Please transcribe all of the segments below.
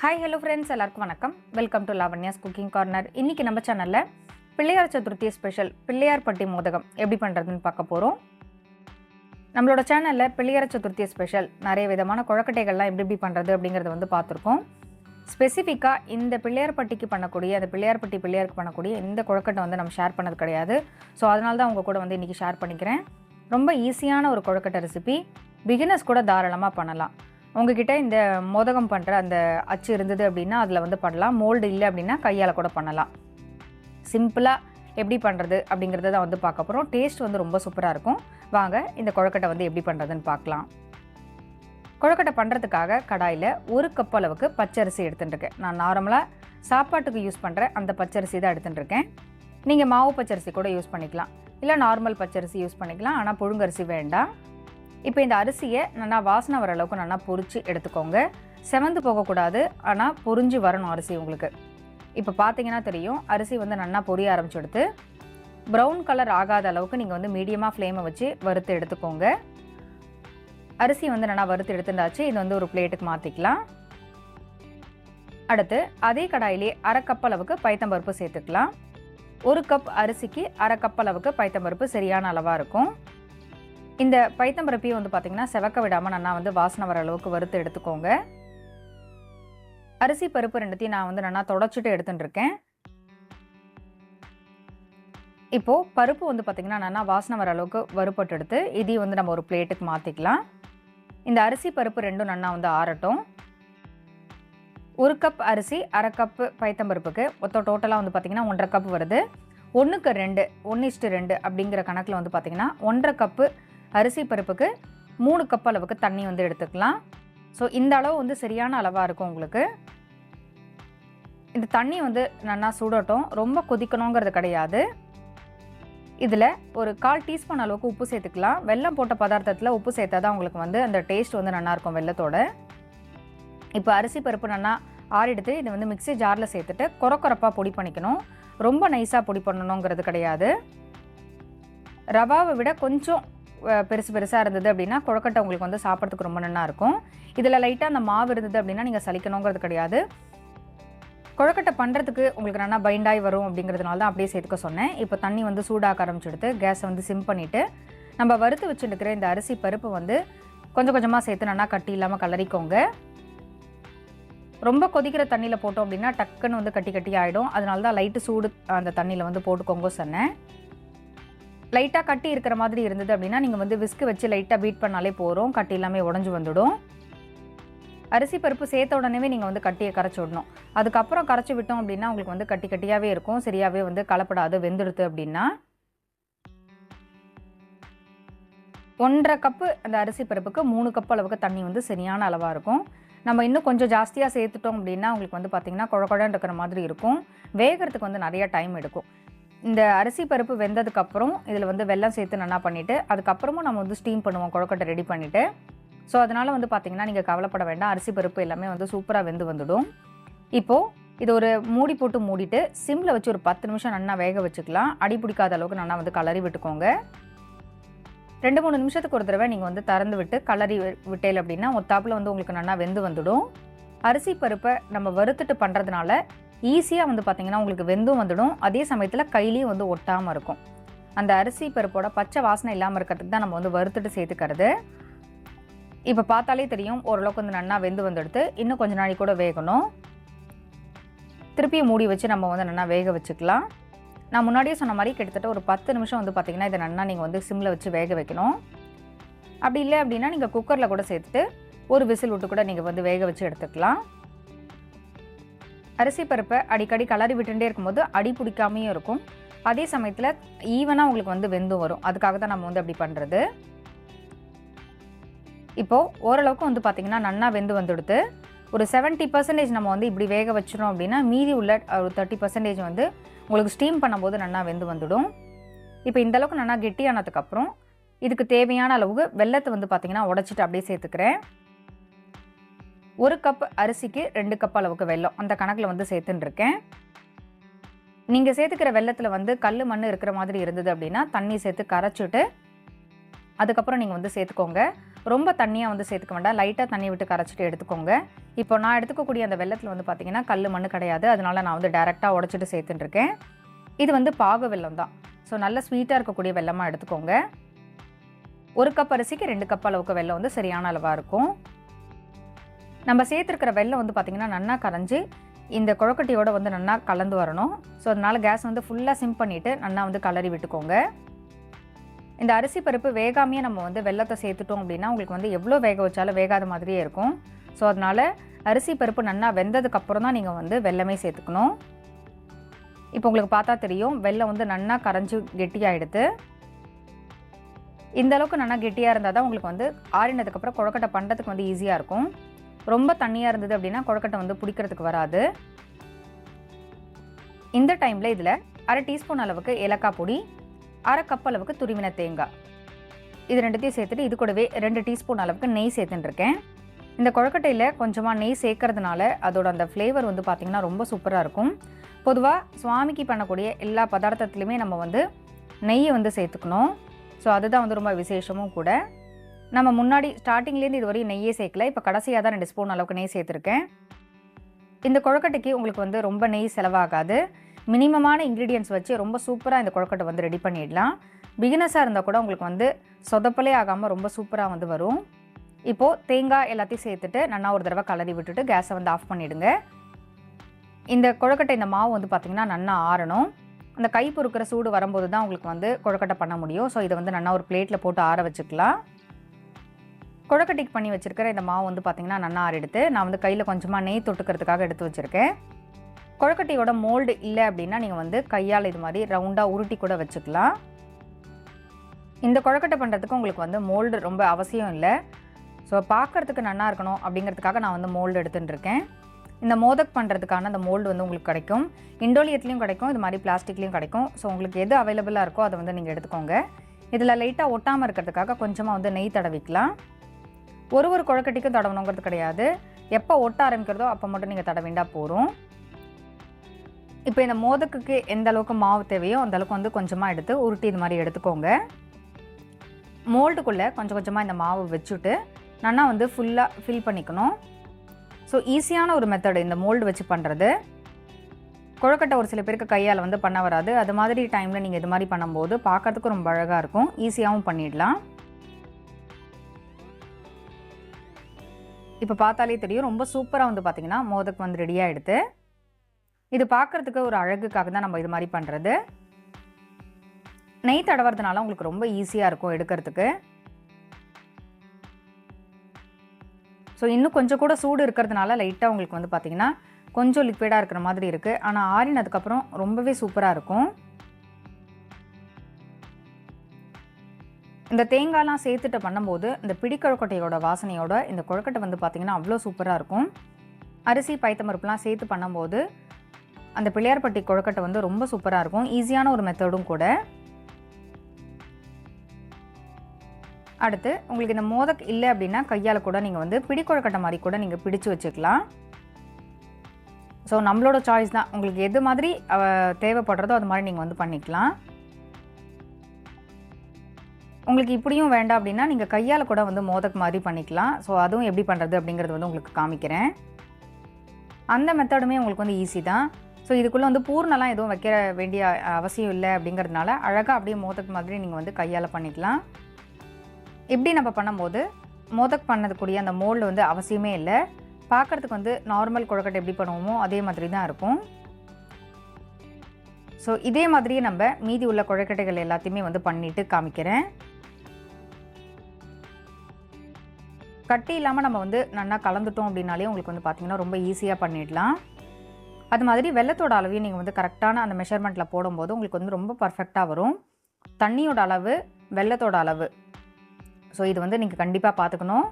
Hi hello friends எல்லாருக்கும் வணக்கம். Welcome to Lavanya's cooking corner இன்னைக்கு நம்ம சேனலில் பிள்ளையார் சதுர்த்தி ஸ்பெஷல் பிள்ளையார் பட்டி மோதகம் எப்படி பண்ணுறதுன்னு பார்க்க போகிறோம் நம்மளோட சேனலில் பிள்ளையார் சதுர்த்தி ஸ்பெஷல் நிறைய விதமான குழக்கட்டைகள்லாம் எப்படி எப்படி பண்ணுறது அப்படிங்கிறத வந்து பார்த்துருக்கோம். ஸ்பெசிஃபிக்காக இந்த பிள்ளையார் பட்டிக்கு பண்ணக்கூடிய அந்த பிள்ளையார் பட்டி பிள்ளையாருக்கு பண்ணக்கூடிய இந்த குழக்கட்டை வந்து நம்ம ஷேர் பண்ணது கிடையாது. ஸோ அதனால தான் உங்கள் கூட வந்து இன்றைக்கி ஷேர் பண்ணிக்கிறேன். ரொம்ப ஈஸியான ஒரு குழக்கட்டை ரெசிபி பிகினர்ஸ் கூட தாராளமாக பண்ணலாம். உங்ககிட்ட இந்த மோதகம் பண்ணுற அந்த அச்சு இருந்தது அப்படின்னா அதில் வந்து பண்ணலாம். மோல்டு இல்லை அப்படின்னா கையால் கூட பண்ணலாம். சிம்பிளாக எப்படி பண்ணுறது அப்படிங்கிறத தான் வந்து பார்க்க போகிறோம் டேஸ்ட் வந்து ரொம்ப சூப்பராக இருக்கும். வாங்க இந்த கொழக்கட்டை வந்து எப்படி பண்ணுறதுன்னு பார்க்கலாம். கொழக்கட்டை பண்ணுறதுக்காக கடாயில் ஒரு கப் அளவுக்கு பச்சரிசி எடுத்துட்டுருக்கேன் நான் நார்மலாக சாப்பாட்டுக்கு யூஸ் பண்ணுற அந்த பச்சரிசி தான் எடுத்துட்டுருக்கேன். நீங்கள் மாவு பச்சரிசி கூட யூஸ் பண்ணிக்கலாம். இல்லை நார்மல் பச்சரிசி யூஸ் பண்ணிக்கலாம். ஆனால் புழுங்கரிசி வேண்டாம். இப்போ இந்த அரிசியை நல்லா வாசனை வர அளவுக்கு நல்லா பொரிச்சு எடுத்துக்கோங்க. செவந்து போகக்கூடாது ஆனால் பொரிஞ்சு வரணும் அரிசி உங்களுக்கு. இப்போ பார்த்தீங்கன்னா தெரியும் அரிசி வந்து நல்லா பொரிய ஆரம்பிச்சு எடுத்து ப்ரௌன் கலர் ஆகாத அளவுக்கு நீங்கள் வந்து மீடியமாக ஃப்ளேமை வச்சு வறுத்து எடுத்துக்கோங்க. அரிசி வந்து நல்லா வறுத்து எடுத்துட்டாச்சு இது வந்து ஒரு பிளேட்டுக்கு மாற்றிக்கலாம் அடுத்து அதே கடாயிலே அரை கப் அளவுக்கு பைத்தம்பருப்பு சேர்த்துக்கலாம். ஒரு கப் அரிசிக்கு அரை கப் அளவுக்கு பைத்தம்பருப்பு சரியான அளவாக இருக்கும். இந்த பைத்தம்பருப்பையும் வந்து பார்த்திங்கன்னா செவக்க விடாமல் நல்லா வந்து வாசனை வர அளவுக்கு வறுத்து எடுத்துக்கோங்க. அரிசி பருப்பு ரெண்டுத்தையும் நான் வந்து நல்லா தொடச்சிட்டு எடுத்துட்டுருக்கேன் இப்போது பருப்பு வந்து பார்த்திங்கன்னா நல்லா வாசனை வர அளவுக்கு வறுப்பட்டு எடுத்து இதையும் வந்து நம்ம ஒரு பிளேட்டுக்கு மாற்றிக்கலாம் இந்த அரிசி பருப்பு ரெண்டும் நல்லா வந்து ஆறட்டும். ஒரு கப் அரிசி அரை கப்பு பைத்தம்பருப்புக்கு மொத்தம் டோட்டலாக வந்து பார்த்திங்கன்னா ஒன்றரை கப் வருது. ஒன்றுக்கு ரெண்டு ஒன்று இஷ்டு ரெண்டு அப்படிங்கிற கணக்கில் வந்து பார்த்திங்கன்னா ஒன்றரை கப்பு அரிசி பருப்புக்கு மூணு கப் அளவுக்கு தண்ணி வந்து எடுத்துக்கலாம். ஸோ இந்த அளவு வந்து சரியான அளவாக இருக்கும் உங்களுக்கு. இந்த தண்ணி வந்து நல்லா சுடட்டும். ரொம்ப கொதிக்கணுங்கிறது கிடையாது. இதில் ஒரு கால் டீஸ்பூன் அளவுக்கு உப்பு சேர்த்துக்கலாம். வெல்லம் போட்ட பதார்த்தத்தில் உப்பு சேர்த்தா தான் உங்களுக்கு வந்து அந்த டேஸ்ட் வந்து நல்லாயிருக்கும் வெள்ளத்தோட இப்போ அரிசி பருப்பு நல்லா ஆறிடுத்து இதை வந்து மிக்ஸி ஜாரில் சேர்த்துட்டு குறக்குறப்பாக பொடி பண்ணிக்கணும். ரொம்ப நைஸாக பொடி பண்ணணுங்கிறது கிடையாது. ரவாவை விட கொஞ்சம் பெருசு பெருசாக இருந்தது அப்படின்னா குழக்கட்டை உங்களுக்கு வந்து சாப்பிட்றதுக்கு ரொம்ப நல்லா இருக்கும். இதில் லைட்டாக அந்த மாவு இருந்தது அப்படின்னா நீங்கள் சலிக்கணுங்கிறது கிடையாது. குழக்கட்டை பண்ணுறதுக்கு உங்களுக்கு நல்லா பைண்டாகி வரும் அப்படிங்கிறதுனால தான் அப்படியே சேர்த்துக்க சொன்னேன். இப்போ தண்ணி வந்து சூடாக ஆரம்பிச்சுடுத்து கேஸை வந்து சிம் பண்ணிவிட்டு நம்ம வறுத்து வச்சுருக்கிற இந்த அரிசி பருப்பு வந்து கொஞ்சம் கொஞ்சமாக சேர்த்து நல்லா கட்டி இல்லாமல் கலரிக்கோங்க ரொம்ப கொதிக்கிற தண்ணியில் போட்டோம் அப்படின்னா டக்குன்னு வந்து கட்டி கட்டி ஆகிடும் அதனால தான் லைட்டு சூடு அந்த தண்ணியில் வந்து போட்டுக்கோங்க சொன்னேன். லைட்டாக கட்டி இருக்கிற மாதிரி இருந்தது அப்படின்னா நீங்கள் வந்து விஸ்க்கு வச்சு லைட்டாக பீட் பண்ணாலே போகிறோம் கட்டி எல்லாமே உடஞ்சி வந்துடும். அரிசி பருப்பு சேர்த்த உடனே நீங்கள் வந்து கட்டியை கரைச்சி விடணும். அதுக்கப்புறம் கரைச்சி விட்டோம் அப்படின்னா உங்களுக்கு வந்து கட்டி கட்டியாகவே இருக்கும். சரியாகவே வந்து கலப்படாது வெந்துடுது அப்படின்னா. ஒன்றரை கப்பு அந்த அரிசி பருப்புக்கு மூணு கப் அளவுக்கு தண்ணி வந்து சரியான அளவாக இருக்கும். நம்ம இன்னும் கொஞ்சம் ஜாஸ்தியாக சேர்த்துட்டோம் அப்படின்னா உங்களுக்கு வந்து பார்த்திங்கன்னா குழ குழன்னு இருக்கிற மாதிரி இருக்கும். வேகிறதுக்கு வந்து நிறையா டைம் எடுக்கும். இந்த அரிசி பருப்பு வெந்ததுக்கப்புறம் இதில் வந்து வெள்ளம் சேர்த்து நல்லா பண்ணிவிட்டு அதுக்கப்புறமும் நம்ம வந்து ஸ்டீம் பண்ணுவோம் குழக்கட்டை ரெடி பண்ணிவிட்டு ஸோ அதனால் வந்து பார்த்திங்கன்னா நீங்கள் கவலைப்பட வேண்டாம். அரிசி பருப்பு எல்லாமே வந்து சூப்பராக வெந்து வந்துடும். இப்போது இது ஒரு மூடி போட்டு மூடிட்டு சிம்மில் வச்சு ஒரு பத்து நிமிஷம் நல்லா வேக வச்சுக்கலாம். அடி பிடிக்காத அளவுக்கு நல்லா வந்து கலரி விட்டுக்கோங்க. ரெண்டு மூணு நிமிஷத்துக்கு ஒரு தடவை நீங்கள் வந்து திறந்து விட்டு கலரி விட்டேல் அப்படின்னா ஒத்தாப்பில் வந்து உங்களுக்கு நல்லா வெந்து வந்துடும். அரிசி பருப்பை நம்ம வறுத்துட்டு பண்ணுறதுனால ஈஸியாக வந்து பார்த்திங்கன்னா உங்களுக்கு வெந்தும் வந்துடும். அதே சமயத்தில் கையிலையும் வந்து ஒட்டாமல் இருக்கும். அந்த அரிசி பருப்போட பச்சை வாசனை இல்லாமல் இருக்கிறதுக்கு தான் நம்ம வந்து வறுத்துட்டு சேர்த்துக்கிறது. இப்போ பார்த்தாலே தெரியும் ஓரளவுக்கு வந்து நல்லா வெந்து வந்துடுத்து இன்னும் கொஞ்ச நாளைக்கு கூட வேகணும். திருப்பியும் மூடி வச்சு நம்ம வந்து நல்லா வேக வச்சுக்கலாம். நான் முன்னாடியே சொன்ன மாதிரி கிட்டத்தட்ட ஒரு பத்து நிமிஷம் வந்து பார்த்திங்கன்னா இதை நல்லா நீங்கள் வந்து சிம்மில் வச்சு வேக வைக்கணும். அப்படி இல்லை அப்படின்னா நீங்கள் குக்கரில் கூட சேர்த்துட்டு ஒரு விசில் விட்டு கூட நீங்கள் வந்து வேக வச்சு எடுத்துக்கலாம். அரிசி பருப்பை அடிக்கடி கலரி விட்டுட்டே இருக்கும்போது அடி பிடிக்காமையும் இருக்கும். அதே சமயத்தில் ஈவனாக உங்களுக்கு வந்து வெந்தும் வரும். அதுக்காக தான் நம்ம வந்து அப்படி பண்ணுறது இப்போது ஓரளவுக்கு வந்து பார்த்திங்கன்னா நன்னா வெந்து வந்துடுத்து ஒரு 70% பர்சன்டேஜ் நம்ம வந்து இப்படி வேக வச்சிரும் அப்படின்னா மீதி உள்ள ஒரு தேர்ட்டி பர்சன்டேஜ் வந்து உங்களுக்கு ஸ்டீம் பண்ணும்போது நல்லா வெந்து வந்துடும். இப்போ இந்த அளவுக்கு நல்லா கெட்டியானதுக்கப்புறம் இதுக்கு தேவையான அளவுக்கு வெள்ளத்தை வந்து பார்த்திங்கன்னா உடச்சிட்டு அப்படியே சேர்த்துக்கிறேன். ஒரு கப் அரிசிக்கு ரெண்டு கப் அளவுக்கு வெல்லம். அந்த கணக்கில் வந்து சேர்த்துன்ட்ருக்கேன் நீங்கள் சேர்த்துக்கிற வெள்ளத்தில் வந்து கல் மண் இருக்கிற மாதிரி இருந்தது அப்படின்னா தண்ணி சேர்த்து கரைச்சிட்டு அதுக்கப்புறம் நீங்கள் வந்து சேர்த்துக்கோங்க. ரொம்ப தண்ணியாக வந்து சேர்த்துக்க வேண்டாம். லைட்டாக தண்ணி விட்டு கரைச்சிட்டு எடுத்துக்கோங்க. இப்போ நான் எடுத்துக்கக்கூடிய அந்த வெள்ளத்தில் வந்து பார்த்திங்கன்னா கல் மண் கிடையாது. அதனால நான் வந்து டேரெக்டாக உடச்சிட்டு சேர்த்துட்டுருக்கேன் இது வந்து பாகு வெல்லம் தான். ஸோ நல்ல ஸ்வீட்டாக இருக்கக்கூடிய வெள்ளமாக எடுத்துக்கோங்க. ஒரு கப் அரிசிக்கு ரெண்டு கப் அளவுக்கு வெல்லம் வந்து சரியான அளவாக இருக்கும். நம்ம சேர்த்துருக்கிற வெல்லம் வந்து பார்த்திங்கன்னா நன்னா கரைஞ்சி இந்த குழக்கட்டையோட வந்து நல்லா கலந்து வரணும். ஸோ அதனால் கேஸ் வந்து ஃபுல்லாக சிம் பண்ணிவிட்டு நல்லா வந்து கலரி விட்டுக்கோங்க. இந்த அரிசி பருப்பு வேகாமையே நம்ம வந்து வெள்ளத்தை சேர்த்துட்டோம் அப்படின்னா உங்களுக்கு வந்து எவ்வளோ வேக வச்சாலும் வேகாத மாதிரியே இருக்கும். ஸோ அதனால் அரிசி பருப்பு நல்லா வெந்ததுக்கப்புறம் தான் நீங்கள் வந்து வெள்ளமே சேர்த்துக்கணும். இப்போ உங்களுக்கு பார்த்தா தெரியும் வெள்ளம் வந்து நல்லா கரைஞ்சி கெட்டியாகிடுது இந்த அளவுக்கு நல்லா கெட்டியாக இருந்தால் தான் உங்களுக்கு வந்து ஆறினதுக்கப்புறம் குழக்கட்டை பண்ணுறதுக்கு வந்து ஈஸியாக இருக்கும். ரொம்ப தண்ணியாக இருந்தது அப்படின்னா கொழக்கட்டை வந்து பிடிக்கிறதுக்கு வராது. இந்த டைமில் இதில் அரை டீஸ்பூன் அளவுக்கு ஏலக்காய் பொடி அரை கப் அளவுக்கு துருவின தேங்காய். இது ரெண்டுத்தையும் சேர்த்துட்டு இது கூடவே ரெண்டு டீஸ்பூன் அளவுக்கு நெய் சேர்த்துட்டுருக்கேன் இந்த கொழக்கட்டையில் கொஞ்சமாக நெய் சேர்க்கறதுனால அதோட அந்த ஃப்ளேவர் வந்து பார்த்திங்கன்னா ரொம்ப சூப்பராக இருக்கும். பொதுவாக சுவாமிக்கு பண்ணக்கூடிய எல்லா பதார்த்தத்துலையுமே நம்ம வந்து நெய்யை வந்து சேர்த்துக்கணும். ஸோ அதுதான் வந்து ரொம்ப விசேஷமும் கூட. நம்ம முன்னாடி ஸ்டார்டிங்லேருந்து இது வரையும் நெய்யே சேர்க்கல. இப்போ கடைசியாக தான் ரெண்டு ஸ்பூன் அளவுக்கு நெய் சேர்த்துருக்கேன். இந்த கொழக்கட்டைக்கு உங்களுக்கு வந்து ரொம்ப நெய் செலவாகாது. மினிமமான இன்க்ரீடியன்ஸ் வச்சு ரொம்ப சூப்பராக இந்த கொழக்கட்டை வந்து ரெடி பண்ணிடலாம். பிகினஸாக இருந்தால் கூட உங்களுக்கு வந்து சொதப்பலே ஆகாமல் ரொம்ப சூப்பராக வந்து வரும். இப்போது தேங்காய் எல்லாத்தையும் சேர்த்துட்டு நல்லா ஒரு தடவை கலரி விட்டுட்டு கேஸை வந்து ஆஃப் பண்ணிவிடுங்க இந்த கொழக்கட்டை இந்த மாவு வந்து பார்த்திங்கன்னா நல்லா ஆறணும். அந்த கை பொறுக்கிற சூடு வரும்போது தான் உங்களுக்கு வந்து கொழக்கட்டை பண்ண முடியும். ஸோ இதை வந்து நல்லா ஒரு பிளேட்டில் போட்டு ஆற வச்சுக்கலாம். குழக்கட்டைக்கு பண்ணி வச்சுருக்கிற இந்த மாவு வந்து பார்த்திங்கன்னா நல்லா எடுத்து நான் வந்து கையில் கொஞ்சமாக நெய் தொட்டுக்கிறதுக்காக எடுத்து வச்சுருக்கேன். குழக்கட்டையோட மோல்டு இல்லை அப்படின்னா நீங்கள் வந்து கையால் இது மாதிரி ரவுண்டாக உருட்டி கூட வச்சுக்கலாம். இந்த கொழக்கட்டை பண்ணுறதுக்கு உங்களுக்கு வந்து மோல்டு ரொம்ப அவசியம் இல்லை. ஸோ பார்க்குறதுக்கு நல்லா இருக்கணும் அப்படிங்கிறதுக்காக நான் வந்து மோல்டு எடுத்துகிட்டு இருக்கேன். இந்த மோதக் பண்ணுறதுக்கான அந்த மோல்டு வந்து உங்களுக்கு கிடைக்கும். இண்டோலியத்துலேயும் கிடைக்கும் இது மாதிரி பிளாஸ்டிக்லேயும் கிடைக்கும். ஸோ உங்களுக்கு எது அவைலபிளாக இருக்கோ அதை வந்து நீங்கள் எடுத்துக்கோங்க. இதில் லைட்டாக ஒட்டாமல் இருக்கிறதுக்காக கொஞ்சமாக வந்து நெய் தடவிக்கலாம். ஒரு ஒரு குழக்கட்டிக்கும் தடவணுங்கிறது கிடையாது. எப்போ ஒட்ட ஆரம்பிக்கிறதோ அப்போ மட்டும் நீங்கள் தடவிண்டா போகிறோம் இப்போ இந்த மோதக்குக்கு எந்த அளவுக்கு மாவு தேவையோ அந்த அளவுக்கு வந்து கொஞ்சமாக எடுத்து உருட்டி இது மாதிரி எடுத்துக்கோங்க. மோல்டுக்குள்ளே கொஞ்சம் கொஞ்சமாக இந்த மாவு வச்சுட்டு நல்லா வந்து ஃபுல்லாக ஃபில் பண்ணிக்கணும். ஸோ ஈஸியான ஒரு மெத்தடு இந்த மோல்டு வச்சு பண்ணுறது கொழுக்கட்டை ஒரு சில பேருக்கு கையால் வந்து பண்ண வராது. அது மாதிரி டைமில் நீங்கள் இது மாதிரி பண்ணும்போது பார்க்கறதுக்கு ரொம்ப அழகாக இருக்கும். ஈஸியாகவும் பண்ணிடலாம். இப்போ பார்த்தாலே தெரியும். ரொம்ப சூப்பராக வந்து பார்த்திங்கன்னா மோதக் வந்து ரெடியாக எடுத்து இது பார்க்குறதுக்கு ஒரு அழகுக்காக தான் நம்ம இது மாதிரி பண்ணுறது நெய் தடவுறதுனால உங்களுக்கு ரொம்ப ஈஸியாக இருக்கும் எடுக்கிறதுக்கு. ஸோ இன்னும் கொஞ்சம் கூட சூடு இருக்கிறதுனால லைட்டாக உங்களுக்கு வந்து பார்த்திங்கன்னா கொஞ்சம் லிக்விடாக இருக்கிற மாதிரி இருக்குது ஆனால் ஆறினதுக்கப்புறம் ரொம்பவே சூப்பராக இருக்கும். இந்த தேங்காய்லாம் சேர்த்துட்டு பண்ணும்போது இந்த பிடிக்கொழுக்கட்டையோட வாசனையோட இந்த கொழுக்கட்டை வந்து பார்த்திங்கன்னா அவ்வளோ சூப்பராக இருக்கும். அரிசி பைத்தம்பருப்புலாம் சேர்த்து பண்ணும்போது அந்த பிள்ளையார்பட்டி கொழுக்கட்டை வந்து ரொம்ப சூப்பராக இருக்கும். ஈஸியான ஒரு மெத்தடும் கூட. அடுத்து உங்களுக்கு இந்த மோதக் இல்லை அப்படின்னா கையால் கூட நீங்கள் வந்து பிடி கொழுக்கட்டை மாதிரி கூட நீங்கள் பிடிச்சு வச்சுக்கலாம். ஸோ நம்மளோட சாய்ஸ் தான். உங்களுக்கு எது மாதிரி தேவைப்படுறதோ அது மாதிரி நீங்கள் வந்து பண்ணிக்கலாம். உங்களுக்கு இப்படியும் வேண்டாம் அப்படின்னா நீங்கள் கையால் கூட வந்து மோதக் மாதிரி பண்ணிக்கலாம். ஸோ அதுவும் எப்படி பண்ணுறது அப்படிங்கிறது வந்து உங்களுக்கு காமிக்கிறேன். அந்த மெத்தடுமே உங்களுக்கு வந்து ஈஸி தான். ஸோ இதுக்குள்ளே வந்து பூர்ணெல்லாம் எதுவும் வைக்க வேண்டிய அவசியம் இல்லை அப்படிங்கிறதுனால அழகாக அப்படியே மோதக் மாதிரி நீங்கள் வந்து கையால் பண்ணிக்கலாம். இப்படி நம்ம பண்ணும்போது மோதக் பண்ணதுக்கூடிய அந்த மோல்டு வந்து அவசியமே இல்லை. பார்க்குறதுக்கு வந்து நார்மல் கொழுக்கட்டை எப்படி பண்ணுவோமோ அதே மாதிரி தான் இருக்கும். ஸோ இதே மாதிரியே நம்ம மீதி உள்ள கொழுக்கட்டைகள் எல்லாத்தையுமே வந்து பண்ணிட்டு காமிக்கிறேன். கட்டி இல்லாமல் நம்ம வந்து நல்லா கலந்துட்டோம் அப்படின்னாலே உங்களுக்கு வந்து பார்த்திங்கன்னா ரொம்ப ஈஸியாக பண்ணிடலாம். அது மாதிரி வெள்ளத்தோட அளவையும் நீங்கள் வந்து கரெக்டான அந்த மெஷர்மெண்ட்டில் போடும்போது உங்களுக்கு வந்து ரொம்ப பர்ஃபெக்டாக வரும். தண்ணியோட அளவு வெள்ளத்தோட அளவு. ஸோ இது வந்து நீங்கள் கண்டிப்பாக பார்த்துக்கணும்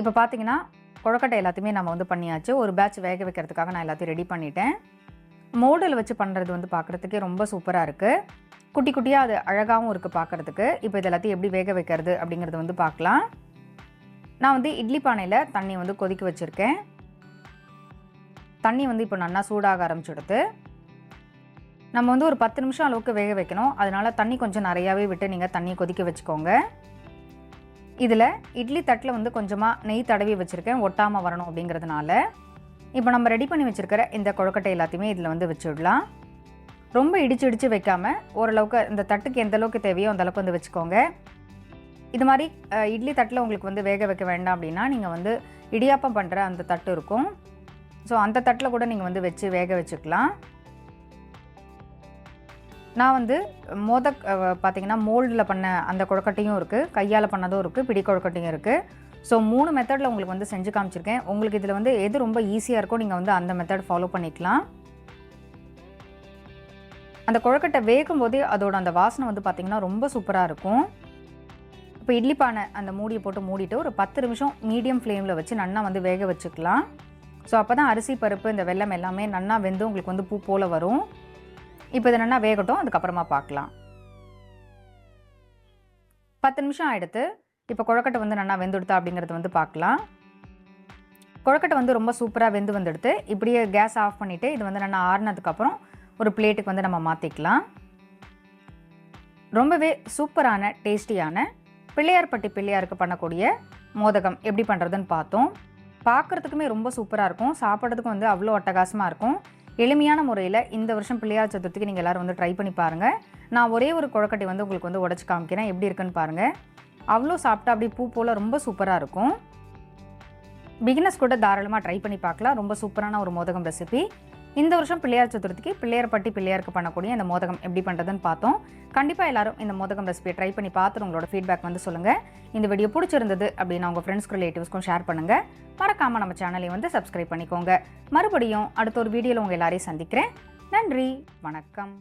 இப்போ பார்த்தீங்கன்னா கொழக்கட்டை எல்லாத்தையுமே நம்ம வந்து பண்ணியாச்சு. ஒரு பேட்ச் வேக வைக்கிறதுக்காக நான் எல்லாத்தையும் ரெடி பண்ணிட்டேன். மோடல் வச்சு பண்ணுறது வந்து பார்க்குறதுக்கே ரொம்ப சூப்பராக இருக்குது குட்டி குட்டியாக அது அழகாகவும் இருக்குது பார்க்குறதுக்கு இப்போ இது எல்லாத்தையும் எப்படி வேக வைக்கிறது அப்படிங்கிறது வந்து பார்க்கலாம் நான் வந்து இட்லி பானையில் தண்ணி வந்து கொதிக்க வச்சுருக்கேன். தண்ணி வந்து இப்போ நல்லா சூடாக ஆரம்பிச்சுடுது நம்ம வந்து ஒரு பத்து நிமிஷம் அளவுக்கு வேக வைக்கணும். அதனால் தண்ணி கொஞ்சம் நிறையாவே விட்டு நீங்கள் தண்ணியை கொதிக்க வச்சுக்கோங்க. இதில் இட்லி தட்டில் வந்து கொஞ்சமாக நெய் தடவி வச்சுருக்கேன். ஒட்டாமல் வரணும் அப்படிங்கிறதுனால. இப்போ நம்ம ரெடி பண்ணி வச்சுருக்கிற இந்த கொழுக்கட்டை எல்லாத்தையுமே இதில் வந்து வச்சுடலாம். ரொம்ப இடிச்சு இடித்து வைக்காமல் ஓரளவுக்கு இந்த தட்டுக்கு எந்த அளவுக்கு தேவையோ அந்த அளவுக்கு வந்து வச்சுக்கோங்க. இது மாதிரி இட்லி தட்டில் உங்களுக்கு வந்து வேக வைக்க வேண்டாம் அப்படின்னா நீங்கள் வந்து இடியாப்பம் பண்ணுற அந்த தட்டு இருக்கும். ஸோ அந்த தட்டில் கூட நீங்கள் வந்து வச்சு வேக வச்சுக்கலாம். நான் வந்து மோதக் பார்த்திங்கன்னா பார்த்தீங்கன்னா மோல்டில் பண்ண அந்த கொழக்கட்டையும் இருக்குது கையால் பண்ணதும் இருக்குது பிடி கொழுக்கட்டையும் இருக்குது ஸோ மூணு மெத்தடில் உங்களுக்கு வந்து செஞ்சு காமிச்சிருக்கேன். உங்களுக்கு இதில் வந்து எது ரொம்ப ஈஸியாக இருக்கோ நீங்கள் வந்து அந்த மெத்தட் ஃபாலோ பண்ணிக்கலாம். அந்த கொழுக்கட்டை வேகும் போதே அதோட அந்த வாசனை வந்து பார்த்திங்கன்னா ரொம்ப சூப்பராக இருக்கும். இப்போ இட்லி பானை அந்த மூடியை போட்டு மூடிட்டு ஒரு பத்து நிமிஷம் மீடியம் ஃப்ளேமில் வச்சு நன்னா வந்து வேக வச்சுக்கலாம். ஸோ அப்போ தான் அரிசி பருப்பு இந்த வெல்லம் எல்லாமே நன்னா வெந்து உங்களுக்கு வந்து பூ போல் வரும். இப்போ இது நன்னா வேகட்டும் அதுக்கப்புறமா பார்க்கலாம். பத்து நிமிஷம் ஆகிடுத்து இப்போ கொழக்கட்டை வந்து நல்லா வெந்துடுதா அப்படிங்கிறது வந்து பார்க்கலாம். கொழக்கட்டை வந்து ரொம்ப சூப்பராக வெந்து வந்துடுத்து. இப்படியே கேஸ் ஆஃப் பண்ணிவிட்டு இது வந்து நல்லா ஆறுனதுக்கப்புறம் ஒரு பிளேட்டுக்கு வந்து நம்ம மாற்றிக்கலாம் ரொம்பவே சூப்பரான டேஸ்டியான பிள்ளையார்பட்டி பிள்ளையாருக்கு பண்ணக்கூடிய மோதகம் எப்படி பண்ணுறதுன்னு பார்த்தோம். பார்க்குறதுக்குமே ரொம்ப சூப்பராக இருக்கும். சாப்பிட்றதுக்கும் வந்து அவ்வளோ அட்டகாசமாக இருக்கும். எளிமையான முறையில் இந்த வருஷம் பிள்ளையார் சதுர்த்திக்கு நீங்கள் எல்லோரும் வந்து ட்ரை பண்ணி பாருங்கள் நான் ஒரே ஒரு குழக்கட்டி வந்து உங்களுக்கு வந்து உடச்சி காமிக்கிறேன். எப்படி இருக்குன்னு பாருங்கள் அவ்வளோ சாப்பிட்டா அப்படியே பூ போல் ரொம்ப சூப்பராக இருக்கும். பிகினர்ஸ் கூட தாராளமாக ட்ரை பண்ணி பார்க்கலாம். ரொம்ப சூப்பரான ஒரு மோதகம் ரெசிபி இந்த வருஷம் பிள்ளையார் சதுர்த்திக்கு பிள்ளையார்பட்டி பிள்ளையாருக்கு பண்ணக்கூடிய இந்த மோதகம் எப்படி பண்ணுறதுன்னு பார்த்தோம். கண்டிப்பாக எல்லாரும் இந்த மோதகம் ரெசிபியை ட்ரை பண்ணி பார்த்துட்டு உங்களோட ஃபீட்பேக் வந்து சொல்லுங்கள் இந்த வீடியோ பிடிச்சிருந்தது அப்படின்னா உங்கள் ஃப்ரெண்ட்ஸ்க்கு ரிலேட்டிவ்ஸ்க்கும் ஷேர் பண்ணுங்கள் மறக்காமல் நம்ம சேனலையும் வந்து சப்ஸ்கிரைப் பண்ணிக்கோங்க. மறுபடியும் அடுத்த ஒரு வீடியோவில் உங்கள் எல்லாரையும் சந்திக்கிறேன். நன்றி வணக்கம்.